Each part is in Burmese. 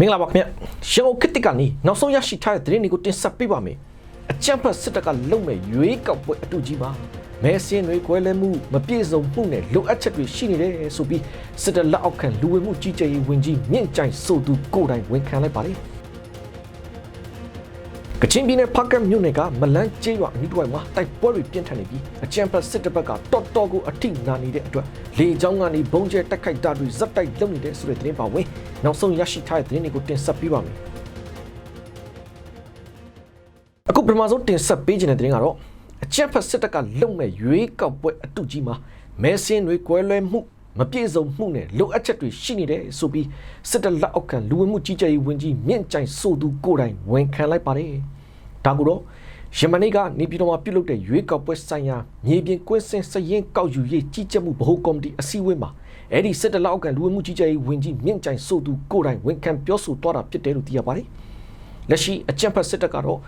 မင်္ဂလာပါခင်ဗျရန်ကုန်ခေတ်တစ်ကနေနောက်ဆုံးရရှိထားတဲ့သတင်းတွေကိုတင်ဆက်ပေးပါမယ်အကြံဖတ်စစ်တပ်ကလုံမဲ့ရွေးကောက်ပွဲအတူကြီးပါမဲစင်းတွေကွဲလဲမှုမပြည့်စုံမှုနဲ့လိုအပ်ချက်တွေရှိနေတယ်ဆိုပြီးစစ်တပ်လက်အောက်ခံလူဝင်မှုကြီးကြပ်ရေးဝန်ကြီးမြင့်ကြိုင်ဆိုသူကိုယ်တိုင်ဝန်ခံလိုက်ပါတယ်ကချင်ပြည်နယ်ဖကတ်မြို့နယ်ကမလန်းကျေးရွာအနီးတစ်ဝိုက်မှာတိုက်ပွဲတွေပြင်းထန်နေပြီးအကြံဖတ်စစ်တပ်ဘက်ကတော်တော်ကိုအထိနာနေတဲ့အတွက်လေကြောင်းကနေဘုံကျဲတိုက်ခိုက်တာတွေဇက်တိုက်လုပ်နေတဲ့ဆိုတဲ့သတင်းပါဝင် နောက်ဆုံးရရှိထားတဲ့သတင်းတွေကိုတင်ဆက်ပေးပါမယ်အခုပထမဆုံးတင်ဆက်ပေးခြင်းတဲ့သတင်းကတော့အကြံဖတ်စစ်တပ်ကလုံမဲ့ရွေးကောက်ပွဲအတူကြီးမှာမဲစင်းတွေကွဲလွဲမှုမပြည့်စုံမှုနဲ့လိုအပ်ချက်တွေရှိနေတယ်ဆိုပြီးစစ်တပ်လက်အောက်ခံလူဝင်မှုကြီးကြပ်ရေးဝန်ကြီးမြင့်ကြိုင်ဆိုသူကိုယ်တိုင်ဝန်ခံလိုက်ပါတယ်။ဒါကိုတော့ယမနေ့ကနေပြည်တော်မှာပြုလုပ်တဲ့ရွေးကောက်ပွဲဆိုင်ရာမြေပြင်ကွင်းစင်စရင်ကောက်ယူရေးကြီးကြပ်မှုဗဟိုကော်မတီအစည်းအဝေးမှာ အဲ့ဒီစစ်တပ်လက်အောက်ခံလူဝင်မှုကြီးကြပ်ရေးဝန်ကြီးမြင့်ကြိုင်ဆိုသူကိုယ်တိုင်ဝန်ခံပြောဆိုသွားတာဖြစ်တယ်လို့သိရပါတယ်။လက်ရှိအကြံဖတ်စစ်တပ်ကတော့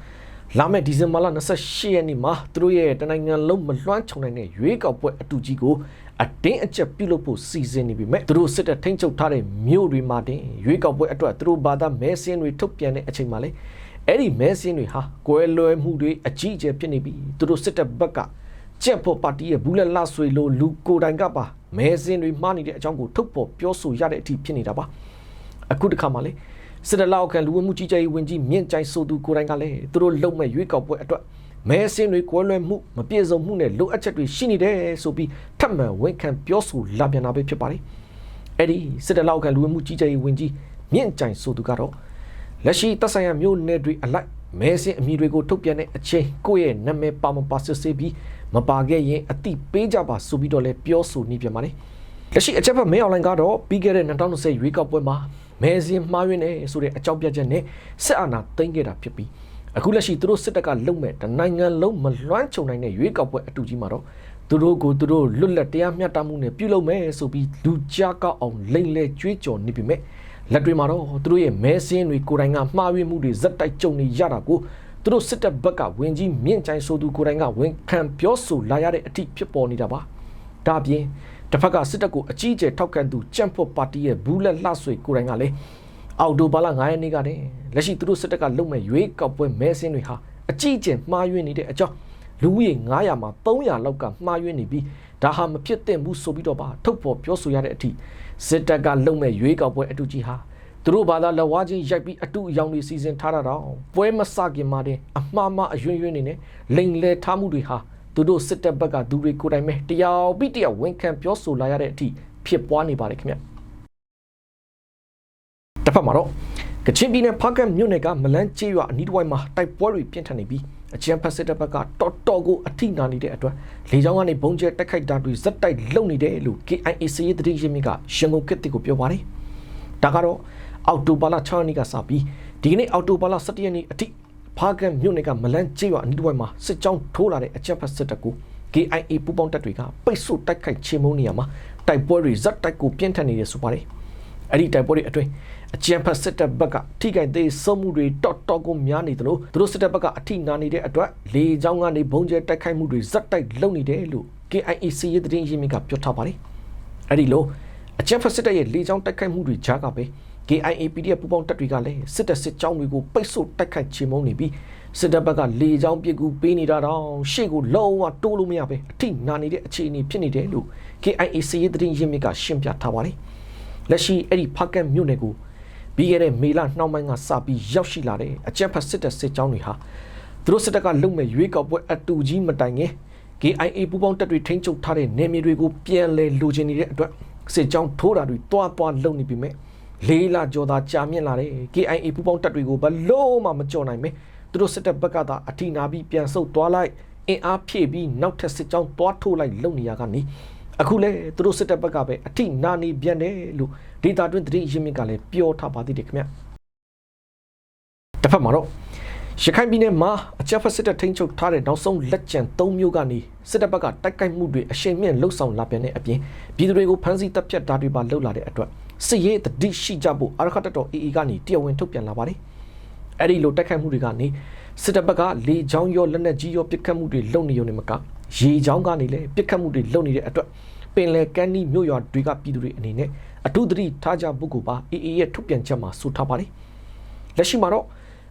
လာမယ့်ဒီဇင်ဘာလ28ရက်နေ့မှာသူတို့ရဲ့တနိုင်ငံလုံးမလွှမ်းခြုံနိုင်တဲ့ရွေးကောက်ပွဲအတူကြီးကိုအတင်းအကျပ်ပြုလုပ်ဖို့စီစဉ်နေပြီမဲ့သူတို့စစ်တပ်ထိန်းချုပ်ထားတဲ့မြို့တွေမှာတင်ရွေးကောက်ပွဲအတွက်သူတို့ဘာသာမဲစင်းတွေထုတ်ပြန်တဲ့အချိန်မှာလေအဲ့ဒီမဲစင်းတွေဟာကွဲလွဲမှုတွေအကြီးအကျယ်ဖြစ်နေပြီသူတို့စစ်တပ်ဘက်ကကြက်ဖို့ပါတီရဲ့ဘူးလက်လဆွေလိုလူကိုယ်တိုင်ကပါ မဲစင်းတွေမှားနေတဲ့အကြောင်းကိုထုတ်ပေါ်ပြောဆိုရတဲ့အထိဖြစ်နေတာပါအခုတစ်ခါမှလေစစ်တလောက်ခံလူဝင်မှုကြီးကြပ်ရေးဝန်ကြီးမြင့်ကြိုင်ဆိုသူကိုယ်တိုင်ကလည်းသူတို့လုံမဲ့ရွေးကောက်ပွဲအတွက်မဲစင်းတွေကွဲလွဲမှုမပြည့်စုံမှုနဲ့လိုအပ်ချက်တွေရှိနေတယ်ဆိုပြီးထပ်မံဝန်ခံပြောဆိုလာပြန်တာပဲဖြစ်ပါတယ်။အဲ့ဒီစစ်တလောက်ခံလူဝင်မှုကြီးကြပ်ရေးဝန်ကြီးမြင့်ကြိုင်ဆိုသူကတော့လက်ရှိတပ်ဆိုင်ရာမျိုးနယ်တွေအလိုက် မဲစင်းအမည်တွေကိုထုတ်ပြန်တဲ့အချိန်ကိုယ့်ရဲ့နာမည်ပါမပါစစ်ဆေးပြီးမပါခဲ့ရင်အတိပေးကြပါဆိုပြီးတော့လည်းပြောဆိုနေပြန်ပါတယ်။လက်ရှိအချက်ဖက်မဲအွန်လိုင်းကတော့ပြီးခဲ့တဲ့2020ရွေးကောက်ပွဲမှာမဲစင်းမှားယွင်းနေဆိုတဲ့အကြောင်းပြချက်နဲ့စစ်အာဏာသိမ်းခဲ့တာဖြစ်ပြီးအခုလက်ရှိသူတို့စစ်တပ်ကလုံမဲ့တနိုင်ငံလုံးမလွှမ်းခြုံနိုင်တဲ့ရွေးကောက်ပွဲအတူကြီးမှာတော့သူတို့ကိုသူတို့လွတ်လပ်တရားမျှတမှုနဲ့ပြုလုပ်မယ်ဆိုပြီးလူကြားကောက်အောင်လိမ့်လဲကြွေးကြော်နေပြီမဲ့ လက်တွေမှာတော့သူတို့ရဲ့မဲစင်းတွေကိုယ်တိုင်ကမှားယွင်းမှုတွေဇက်တိုက်ကြုံနေရတာကိုသူတို့စစ်တပ်ဘက်ကဝင်ကြီးမြင့်ချိုင်ဆိုသူကိုယ်တိုင်ကဝန်ခံပြောဆိုလာရတဲ့အထိဖြစ်ပေါ်နေတာပါဒါအပြင်တစ်ဖက်ကစစ်တပ်ကိုအကြီးအကျယ်ထောက်ခံသူကြံ့ဖို့ပါတီရဲ့ဘူးလက်လှဆွေကိုယ်တိုင်ကလည်းအော်တိုဘာလ9ရက်နေ့ကတည်းလက်ရှိသူတို့စစ်တပ်ကလုံမဲ့ရွေးကောက်ပွဲမဲစင်းတွေဟာအကြီးအကျယ်မှားယွင်းနေတဲ့အကြောင်းလူဦးရေ900မှာ300လောက်ကမှားယွင်းနေပြီးဒါဟာမဖြစ်သင့်ဘူးဆိုပြီးတော့ပါထုတ်ဖော်ပြောဆိုရတဲ့အထိ စစ်တပ်ကလုံမဲ့ရွေးကောက်ပွဲအတူကြီးဟာသူတို့ဘာသာလက်ဝါးချင်းရိုက်ပြီးအတူအယောင်တွေစီစဉ်ထားတာတော့ပွဲမစခင်မှာတဲ့အမှားမှားအယွင်းယွင်းနေနဲ့လိန်လဲထားမှုတွေဟာသူတို့စစ်တပ်ဘက်ကသူတွေကိုယ်တိုင်ပဲတရားပြီးတရားဝန်ခံပြောဆိုလာရတဲ့အထိဖြစ်ပွားနေပါတယ်ခင်ဗျတစ်ဖက်မှာတော့ကချင်ပြည်နယ်ဖားကတ်မြို့နယ်ကမလန်းကျေးရွာအနီးတစ်ဝိုက်မှာတိုက်ပွဲတွေပြင်းထန်နေပြီး အကြံဖက်စစ်တပ်ဘက်ကတော်တော်ကိုအထိနာနေတဲ့အတွက်လေကြောင်းကနေဘုံကျဲတက်ခိုက်တာတွေဇက်တိုက်လုပ်နေတယ်လို့ KIA စရေးတတိရင်းမြစ်ကရန်ကုန်ကစ်တစ်ကိုပြောပါတယ်ဒါကတော့အောက်တိုဘာလ6ရက်နေ့ကစပြီးဒီကနေ့အောက်တိုဘာလ17ရက်နေ့အထိဖားကန်မြို့နယ်ကမလန်းကျေးရွာအနီးတစ်ဝိုက်မှာစစ်ကြောင်းထိုးလာတဲ့အကြမ်းဖက်စစ်တပ်ကို KIA ပူးပေါင်းတပ်တွေကပိတ်ဆို့တိုက်ခိုက်ချေမှုန်းနေရမှာတိုက်ပွဲတွေဇက်တိုက်ကိုပြင်းထန်နေတယ်ဆိုပါတယ် အဲ့ဒီတိုက်ပွဲတွေအတွင်းအကြံဖတ်စစ်တပ်ဘက်ကထိခိုက်သေးဆုံးမှုတွေတော်တော်ကိုများနေတယ်လို့သူတို့စစ်တပ်ဘက်ကအထိနာနေတဲ့အတွက်လေကြောင်းကနေဘုံကျဲတိုက်ခိုက်မှုတွေဇက်တိုက်လုပ်နေတယ်လို့ KIA စီရေးသတင်းရင်းမြစ်ကပြောထားပါတယ်အဲ့ဒီလိုအကြံဖတ်စစ်တပ်ရဲ့လေကြောင်းတိုက်ခိုက်မှုတွေကြားကပဲ KIA PDF ပူးပေါင်းတပ်တွေကလည်းစစ်တပ်စစ်ကြောင်းတွေကိုပိတ်ဆို့တိုက်ခိုက်ချေမှုန်းနေပြီးစစ်တပ်ဘက်ကလေကြောင်းပစ်ကူပေးနေတာတော့ရှေ့ကိုလုံးဝတိုးလို့မရပဲအထိနာနေတဲ့အခြေအနေဖြစ်နေတယ်လို့ KIA စီရေးသတင်းရင်းမြစ်ကရှင်းပြထားပါတယ် လက်ရှိအဲ့ဒီဖကတ်မြို့နယ်ကိုပြီးခဲ့တဲ့မေလနှောင်းပိုင်းကစပြီးရောက်ရှိလာတဲ့အကြမ်းဖက်စစ်တပ်စစ်ကြောင်းတွေဟာသူတို့စစ်တပ်ကလုံမဲ့ရွေးကောက်ပွဲအတူကြီးမတိုင်ခင် KIA ပူးပေါင်းတပ်တွေထိန်းချုပ်ထားတဲ့နေမြေတွေကိုပြန်လည်လိုချင်နေတဲ့အတွက်စစ်ကြောင်းထိုးတာတွေတွားတွားလုပ်နေပြီမဲ့လေးလာကြော်သာကြာမြင့်လာတဲ့ KIA ပူးပေါင်းတပ်တွေကိုဘလို့မှမကြော်နိုင်ပဲသူတို့စစ်တပ်ဘက်ကသာအထိနာပြီးပြန်ဆုတ်သွားလိုက်အင်အားဖြည့်ပြီးနောက်ထပ်စစ်ကြောင်းတွားထိုးလိုက်လုပ်နေရကနေ အခုလဲသူတို့စစ်တပ်ဘက်ကပဲအထိနာနေပြန်တယ်လို့ဒေတာတွင်းတတိရင်းမြစ်ကလည်းပြောထားပါသေးတယ်ခင်ဗျတစ်ဖက်မှာတော့ရခိုင်ပြည်နယ်မှာအကြမ်းဖက်စစ်တပ်ထိန်းချုပ်ထားတဲ့နောက်ဆုံးလက်ကျန်၃မျိုးကနေစစ်တပ်ဘက်ကတိုက်ခိုက်မှုတွေအရှိန်မြင့်လှုပ်ဆောင်လာပြန်တဲ့အပြင်ပြည်သူတွေကိုဖမ်းဆီးတပ်ဖြတ်တာတွေပါလှုပ်လာတဲ့အတွက်စစ်ရေးတတိရှိကြဖို့အာရခတ်တော် AA ကနေတရားဝင်ထုတ်ပြန်လာပါတယ်အဲ့ဒီလိုတိုက်ခိုက်မှုတွေကနေစစ်တပ်ဘက်ကလေချောင်းရောလက်နက်ကြီးရောပစ်ခတ်မှုတွေလုပ်နေရုံနဲ့မက ရေချောင်းကနေလည်းပစ်ခတ်မှုတွေလုပ်နေတဲ့အတွက်ပင်လယ်ကမ်းနီးမြို့ရွာတွေကပြည်သူတွေအနေနဲ့အထူးသတိထားကြဖို့ကိုပါ AA ရဲ့ထုတ်ပြန်ချက်မှာဆိုထားပါတယ်လက်ရှိမှာတော့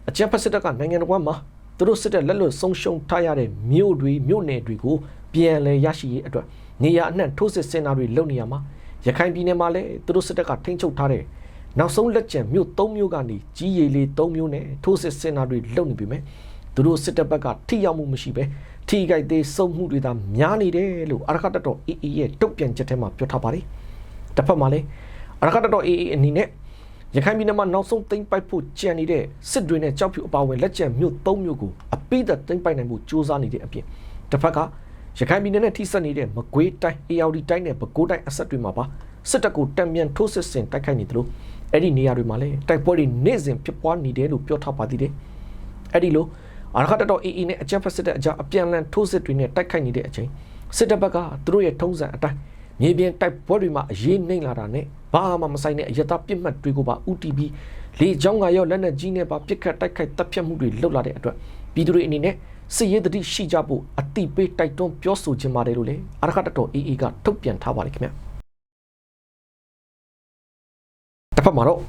အကြံဖက်စစ်တပ်ကနိုင်ငံတော်မှာသူတို့စစ်တပ်လက်လွတ်ဆုံးရှုံးထားရတဲ့မြို့တွေမြို့နယ်တွေကိုပြန်လည်ရရှိရေးအတွက်နေရအနှံ့ထိုးစစ်ဆင်တာတွေလုပ်နေရမှာရခိုင်ပြည်နယ်မှာလည်းသူတို့စစ်တပ်ကထိန်းချုပ်ထားတဲ့နောက်ဆုံးလက်ကျန်မြို့၃မြို့ကနေကြီးရည်လေး၃မြို့နဲ့ထိုးစစ်ဆင်တာတွေလုပ်နေပြီမယ်သူတို့စစ်တပ်ဘက်ကထိရောက်မှုမရှိပဲ ထိခိုက်သေးဆုံးမှုတွေသာများနေတယ်လို့အရခတ်တော် AA ရဲ့တုတ်ပြန်ချက်ထဲမှာပြောထားပါတယ်တစ်ဖက်မှာလည်းအရခတ်တော် AA အနေနဲ့ရခိုင်ပြည်နယ်မှာနောက်ဆုံးသိမ်းပိုက်ဖို့ကြံနေတဲ့စစ်တွေနဲ့ကြောက်ဖြူအပါအဝင်လက်ကျန်မြို့၃မြို့ကိုအပိသက်သိမ်းပိုက်နိုင်မှုစ조사နေတဲ့အပြင်တစ်ဖက်ကရခိုင်ပြည်နယ်နဲ့ထိစပ်နေတဲ့မကွေးတိုင်းအေရဝတီတိုင်းနဲ့ပဲခူးတိုင်းအဆက်တွေမှာပါစစ်တပ်ကိုတံပြန်ထိုးစစ်ဆင်တိုက်ခိုက်နေတယ်လို့အဲ့ဒီနေရာတွေမှာလည်းတိုက်ပွဲတွေနေ့စဉ်ဖြစ်ပွားနေတယ်လို့ပြောထားပါသေးတယ်အဲ့ဒီလို အရခတ်တော် AA နဲ့အကြမ်းဖက်စစ်တပ်အကြားအပြန်အလှန်ထိုးစစ်တွေနဲ့တိုက်ခိုက်နေတဲ့အချိန်စစ်တပ်ဘက်ကသူတို့ရဲ့ထုံးစံအတိုင်းမြေပြင်တိုက်ပွဲတွေမှာအရေးနှိမ့်လာတာနဲ့ဘာမှမဆိုင်တဲ့အယတာပြစ်မှတ်တွေကိုပါ UTB လေကြောင်းကရောလက်နက်ကြီးနဲ့ပါပစ်ခတ်တိုက်ခိုက်တပ်ဖြတ်မှုတွေလုပ်လာတဲ့အတွက်ပြည်သူတွေအနေနဲ့စစ်ရေးတတိရှိကြဖို့အတိပေးတိုက်တွန်းပြောဆိုခြင်းပါတယ်လို့လေအရခတ်တော် AA ကထုတ်ပြန်ထားပါတယ်ခင်ဗျတစ်ဖက်မှာတော့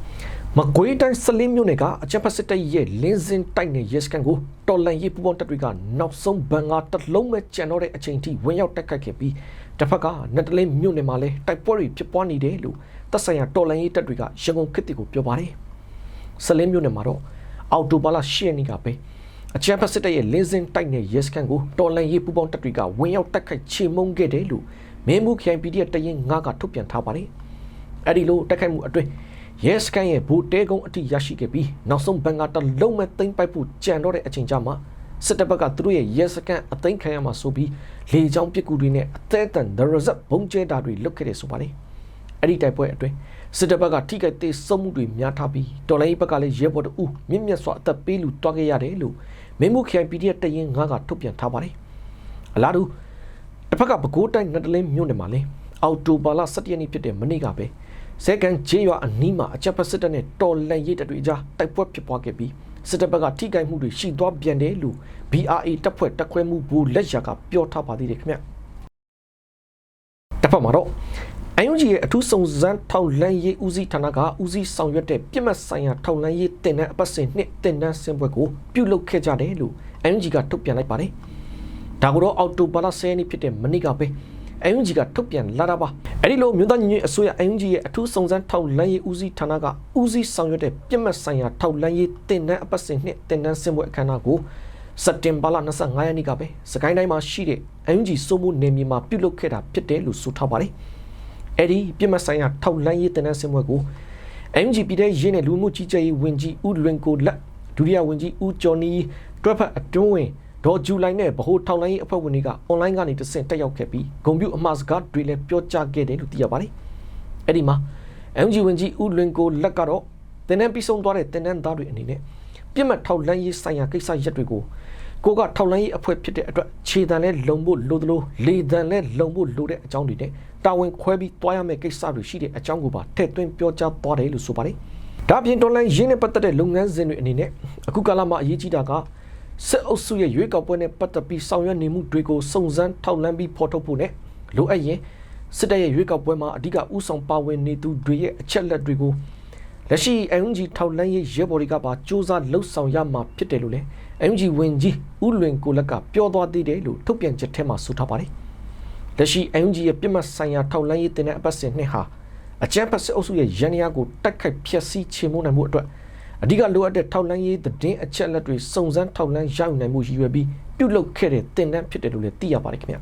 မကွေးတိုင်းစလင်းမြို့နယ်ကအကြံဖက်စစ်တပ်ရဲ့လင်းစင်တိုက်နယ်ရဲစခန်းကိုတော်လန်ရေးပူပေါင်းတပ်တွေကနောက်ဆုံးဘန်ကာတစ်လုံးပဲကျန်တော့တဲ့အချိန်ထိဝင်ရောက်တိုက်ခိုက်ခဲ့ပြီးတစ်ဖက်ကနတ်တလင်းမြို့နယ်မှာလည်းတိုက်ပွဲတွေဖြစ်ပွားနေတယ်လို့တပ်ဆိုင်ရာတော်လန်ရေးတပ်တွေကရန်ကုန်ခေတ်တီကိုပြောပါတယ်စလင်းမြို့နယ်မှာတော့အော်တိုဘာလ10ရက်နေ့ကပဲအကြံဖက်စစ်တပ်ရဲ့လင်းစင်တိုက်နယ်ရဲစခန်းကိုတော်လန်ရေးပူပေါင်းတပ်တွေကဝင်ရောက်တိုက်ခိုက်ချေမှုန်းခဲ့တယ်လို့မင်းမှုခိုင် PDF တရင်9ကထုတ်ပြန်ထားပါတယ်အဲ့ဒီလိုတိုက်ခိုက်မှုအတွင်း ရဲစကန်ရဲ့ဘူတဲကုန်းအထိရရှိခဲ့ပြီးနောက်ဆုံးဘန်ကတလုံးမဲ့သိမ့်ပိုက်ဖို့ကြံတော့တဲ့အချိန်ကြမှာစစ်တပ်ဘက်ကသူတို့ရဲ့ရဲစကန်အသိမ်းခံရမှာဆိုပြီးလေကြောင်းပစ်ကူတွေနဲ့အသေးအတန် the result ဘုံကျဲတာတွေလုပ်ခဲ့တယ်ဆိုပါတယ်အဲ့ဒီတိုက်ပွဲအတွင်းစစ်တပ်ဘက်ကထိခိုက်သေးဆုံးမှုတွေများထားပြီးတော်လိုင်းဘက်ကလည်းရဲဘော်တူမြင့်မြတ်စွာအသက်ပေးလူတွားခဲ့ရတယ်လို့မင်းမှုခိုင် PDF တရင်9ကထုတ်ပြန်ထားပါတယ်အလားတူတစ်ဖက်ကပဲခူးတိုင်းနတ်တလင်းမြို့နယ်မှာလည်းအော်တိုဘာလ17ရက်နေ့ဖြစ်တဲ့မနေ့ကပဲ ဇဲကန်ဂျေးရွာအနီးမှာအချက်ဖက်စစ်တပ်နဲ့တော်လန်ရေးတပ်တွေကြားတိုက်ပွဲဖြစ်ပွားခဲ့ပြီးစစ်တပ်ဘက်ကထိခိုက်မှုတွေရှိသွားပြန်တယ်လို့ BRA တပ်ဖွဲ့တပ်ခွဲမှုဘူလက်ရာကပြောထားပါသေးတယ်ခင်ဗျတစ်ဖက်မှာတော့အယုံကြီးရဲ့အထူးစုံစမ်းထောက်လန်းရေးဦးစီးဌာနကဦးစီးဆောင်ရွက်တဲ့ပြစ်မှတ်ဆိုင်ရာထောက်လန်းရေးတင်တဲ့အပတ်စဉ်နှစ်တင်တန်းဆင်ပွဲကိုပြုလုပ်ခဲ့ကြတယ်လို့အယုံကြီးကထုတ်ပြန်လိုက်ပါတယ်ဒါကိုတော့အော်တိုဘာလ10ရက်နေ့ဖြစ်တဲ့မနေ့ကပဲ အယုံကြီးကထုတ်ပြန်လာတာပါအဲ့ဒီလိုမြို့သားညီညွတ်အစိုးရအယုံကြီးရဲ့အထူးစုံစမ်းထောက်လန်းရေးဦးစီးဌာနကဦးစီးဆောင်ရွက်တဲ့ပြစ်မှတ်ဆိုင်ရာထောက်လန်းရေးတင်တန်းအပတ်စဉ်နှစ်တင်တန်းဆင်ပွဲအခမ်းအနားကိုစက်တင်ဘာလ25ရက်နေ့ကပဲစကိုင်းတိုင်းမှာရှိတဲ့အယုံကြီးစိုးမှုနေမြေမှာပြုလုပ်ခဲ့တာဖြစ်တယ်လို့ဆိုထားပါတယ်အဲ့ဒီပြစ်မှတ်ဆိုင်ရာထောက်လန်းရေးတင်တန်းဆင်ပွဲကိုအယုံကြီးပြည်တဲ့ရင်းနဲ့လူမှုကြီးကြပ်ရေးဝန်ကြီးဦးလွင်ကိုလက်ဒုတိယဝန်ကြီးဦးကျော်နီတွဲဖက်အတွင်းဝင် ဒေါ်ဂျူလိုင်နဲ့ဗဟိုထောက်လိုင်းရေးအဖွဲ့ဝင်တွေကအွန်လိုင်းကနေတဆင့်တက်ရောက်ခဲ့ပြီးဂုံပြူအမှားစကားတွေလည်းပြောကြားခဲ့တယ်လို့သိရပါတယ်။အဲ့ဒီမှာ MG ဝင်ကြီးဦးလွင်ကိုလက်ကတော့တင်းနှန်းပြီးဆုံးသွားတဲ့တင်းနှန်းသားတွေအနေနဲ့ပြစ်မှတ်ထောက်လိုင်းရေးဆိုင်ရာကိစ္စရပ်တွေကိုကိုကထောက်လိုင်းရေးအဖွဲ့ဖြစ်တဲ့အတွက်ခြေတံလဲလုံဖို့လိုသလိုလေတံလဲလုံဖို့လိုတဲ့အကြောင်းတွေနဲ့တာဝန်ခွဲပြီးတွားရမယ့်ကိစ္စတွေရှိတဲ့အကြောင်းကိုပါထည့်သွင်းပြောကြားသွားတယ်လို့ဆိုပါတယ်။ဒါပြင်တော်လိုင်းရင်းနဲ့ပတ်သက်တဲ့လုပ်ငန်းစဉ်တွေအနေနဲ့အခုကာလမှာအရေးကြီးတာက စစ်အုပ်စုရဲ့ရွေးကောက်ပွဲနဲ့ပတ်သက်ပြီးဆောင်ရွက်နေမှုတွေကိုစုံစမ်းထောက်လှမ်းပြီးဖော်ထုတ်ဖို့နဲ့လိုအပ်ရင်စစ်တပ်ရဲ့ရွေးကောက်ပွဲမှာအဓိကဥဆောင်ပါဝင်နေသူတွေရဲ့အချက်လက်တွေကိုလက်ရှိ UNG ထောက်လှမ်းရေးရဲဘော်တွေကပါစ조사လှုပ်ဆောင်ရမှာဖြစ်တယ်လို့လည်း UNG ဝင်ကြီးဥလွင်ကိုလက်ကပြောသွားသေးတယ်လို့ထုတ်ပြန်ချက်ထဲမှာဆိုထားပါတယ်။လက်ရှိ UNG ရဲ့ပြစ်မှတ်ဆိုင်ရာထောက်လှမ်းရေးတင်တဲ့အပတ်စဉ်နှစ်ဟာအကြမ်းဖက်စစ်အုပ်စုရဲ့ရန်ရာကိုတိုက်ခိုက်ဖျက်ဆီးချေမှုနိုင်မှုအတွက် အဓိကလိုအပ်တဲ့ထောက်လန်းရေးသတင်းအချက်လက်တွေစုံစမ်းထောက်လန်းရယူနိုင်မှုရည်ရွယ်ပြီးပြုလုပ်ခဲ့တဲ့တင်ဒန်းဖြစ်တယ်လို့လည်းသိရပါတယ်ခင်ဗျ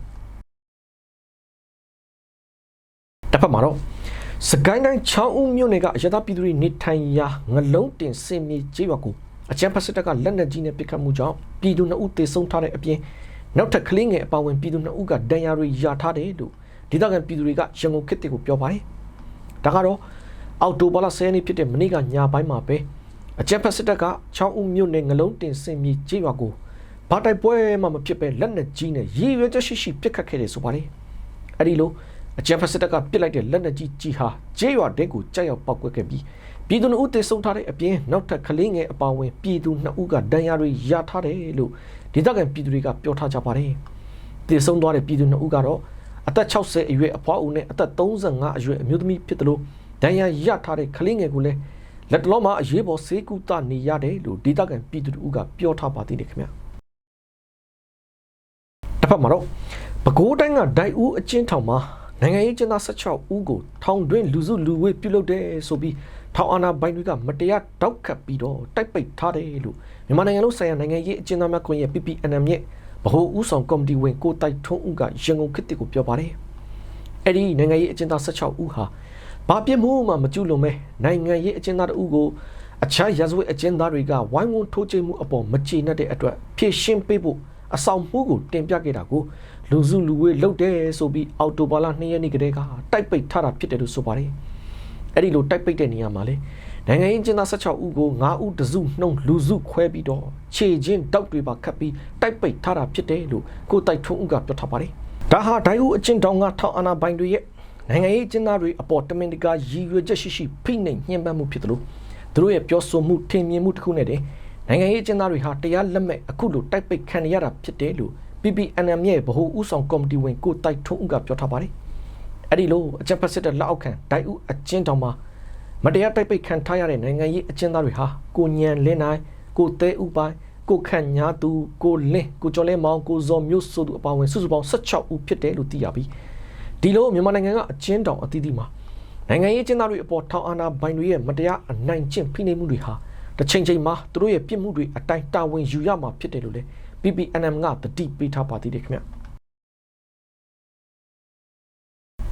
တစ်ဖက်မှာတော့စကိုင်းတိုင်းချောင်းဦးမြို့နယ်ကအရသာပြည်သူတွေနေထိုင်ရာငလုံးတင်စင်မြေကျေးရွာကိုအကြမ်းဖက်စစ်တပ်ကလက်နက်ကြီးနဲ့ပစ်ခတ်မှုကြောင့်ပြည်သူ2ဦးသေဆုံးထားတဲ့အပြင်နောက်ထပ်ကလေးငယ်အပါအဝင်ပြည်သူ2ဦးကဒဏ်ရာတွေရထားတယ်လို့ဒေသခံပြည်သူတွေကရန်ကုန်ခေတ်တွေကိုပြောပါတယ်။ဒါကတော့အောက်တိုဘာလ10ရက်နေ့ဖြစ်တဲ့မနေ့ကညပိုင်းမှာပဲ အကြက်ဖက်စစ်တပ်ကချောင်းဦးမြို့နယ်ငလုံးတင်စင်မြေကြေးရွာကိုဘာတိုက်ပွဲမှမဖြစ်ပဲလက်နက်ကြီးနဲ့ရည်ရွယ်ချက်ရှိရှိပစ်ခတ်ခဲ့တယ်ဆိုပါတယ်။အဲဒီလိုအကြက်ဖက်စစ်တပ်ကပစ်လိုက်တဲ့လက်နက်ကြီးကြီးဟာကြေးရွာတဲကိုကြောက်ရောက်ပောက်ကွက်ခဲ့ပြီးပြည်သူနှစ်ဦးသေဆုံးထားတဲ့အပြင်နောက်ထပ်ကလေးငယ်အပါအဝင်ပြည်သူနှစ်ဦးကဒဏ်ရာတွေရထားတယ်လို့ဒေသခံပြည်သူတွေကပြောထားကြပါတယ်။သေဆုံးသွားတဲ့ပြည်သူနှစ်ဦးကတော့အသက်60အရွယ်အဖွားဦးနဲ့အသက်35အရွယ်အမျိုးသမီးဖြစ်တယ်လို့ဒဏ်ရာရထားတဲ့ကလေးငယ်ကိုလည်း လက်တလုံးမှာအရေးပေါ်ဆေးကုသနေရတယ်လို့ဒေသခံပြည်သူတို့ကပြောထားပါသေးတယ်ခင်ဗျာတစ်ဖက်မှာတော့ပဲခူးတိုင်းကဒိုင်ဦးအချင်းထောင်မှာနိုင်ငံရေးကျင်းသား16ဦးကိုထောင်တွင်းလူစုလူဝေးပြုလုပ်တယ်ဆိုပြီးထောင်အာဏာပိုင်တွေကမတရားတောက်ခတ်ပြီးတော့တိုက်ပိတ်ထားတယ်လို့မြန်မာနိုင်ငံလုံးဆိုင်ရာနိုင်ငံရေးအကျဉ်းသားများကွန်ရက် PPNM ရဲ့ဗဟိုဦးဆောင်ကော်မတီဝင်ကိုတိုက်ထွန်းဦးကရန်ကုန်ခေတ်တစ်ကိုပြောပါတယ်။အဲ့ဒီနိုင်ငံရေးအကျဉ်းသား16ဦးဟာ ဘာပြစ်မှုမှမကျူးလွန်ပဲနိုင်ငံရေးအကျဉ်းသားတဦးကိုအခြားရာဇဝတ်အကျဉ်းသားတွေကဝိုင်းဝန်းထိုးချိတ်မှုအပေါ်မကျေနပ်တဲ့အတွက်ဖြည့်ရှင်းပေးဖို့အဆောင်မှုကိုတင်ပြခဲ့တာကိုလူစုလူဝေးလုပ်တယ်ဆိုပြီးအော်တိုဘာလ2ရက်နေ့ကတည်းကတိုက်ပိတ်ထားတာဖြစ်တယ်လို့ဆိုပါတယ်။အဲ့ဒီလိုတိုက်ပိတ်တဲ့နေရာမှာလေနိုင်ငံရေးကျင်းသား16ဦးကို9ဦးတစုနှုံလူစုခွဲပြီးတော့ခြေချင်းတောက်တွေပါခတ်ပြီးတိုက်ပိတ်ထားတာဖြစ်တယ်လို့ကိုတိုက်ထွန်းဦးကပြောထားပါတယ်။ဒါဟာဒိုင်ဦးအချင်းတောင်ကထောက်အာနာပိုင်တွေရဲ့ နိုင်ငံရေးကျင်းသားတွေအပေါ်တမင်တကာရည်ရွယ်ချက်ရှိရှိဖိနှိပ်ညှဉ်းပန်းမှုဖြစ်တယ်လို့သူတို့ရဲ့ပြောဆိုမှုထင်မြင်မှုတစ်ခုနဲ့တည်းနိုင်ငံရေးကျင်းသားတွေဟာတရားလက်မဲ့အခုလိုတိုက်ပိတ်ခံရတာဖြစ်တယ်လို့ PPNM ရဲ့ဗဟိုဥဆောင်ကော်မတီဝင်ကိုတိုက်ထွန်းဦးကပြောထားပါတယ်။အဲ့ဒီလိုအကြံဖက်စစ်တဲ့လက်အောက်ခံဒိုင်ဦးအချင်းတောင်မှာမတရားတိုက်ပိတ်ခံထားရတဲ့နိုင်ငံရေးအကျဉ်းသားတွေဟာကိုညံလင်းနိုင်ကိုသဲဥပိုင်းကိုခန့်ညာသူကိုလင်းကိုကျော်လဲမောင်ကိုဇော်မျိုးဆိုသူအပါအဝင်စုစုပေါင်း16ဦးဖြစ်တယ်လို့သိရပြီး ဒီလိုမြန်မာနိုင်ငံကအကျဉ်းတောင်အသီးသီးမှာနိုင်ငံရေးအကျဉ်းသားတွေအပေါ်ထောင်အာဏာပိုင်တွေရဲ့မတရားအနိုင်ကျင့်ဖိနှိပ်မှုတွေဟာတစ်ချိန်ချိန်မှာသူတို့ရဲ့ပြစ်မှုတွေအတိုင်းတာဝန်ယူရမှာဖြစ်တယ်လို့လည်း PPNM ကတတိပေးထားပါသေးတယ်ခင်ဗျ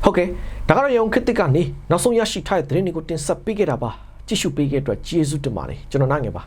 ဟုတ်ကဲ့ဒါကတော့ရုံခစ်တစ်ကနေနောက်ဆုံးရရှိထားတဲ့သတင်းတွေကိုတင်ဆက်ပေးခဲ့တာပါကြည့်ရှုပေးခဲ့တဲ့အတွက်ကျေးဇူးတင်ပါတယ်ကျွန်တော်နိုင်ငယ်ပါ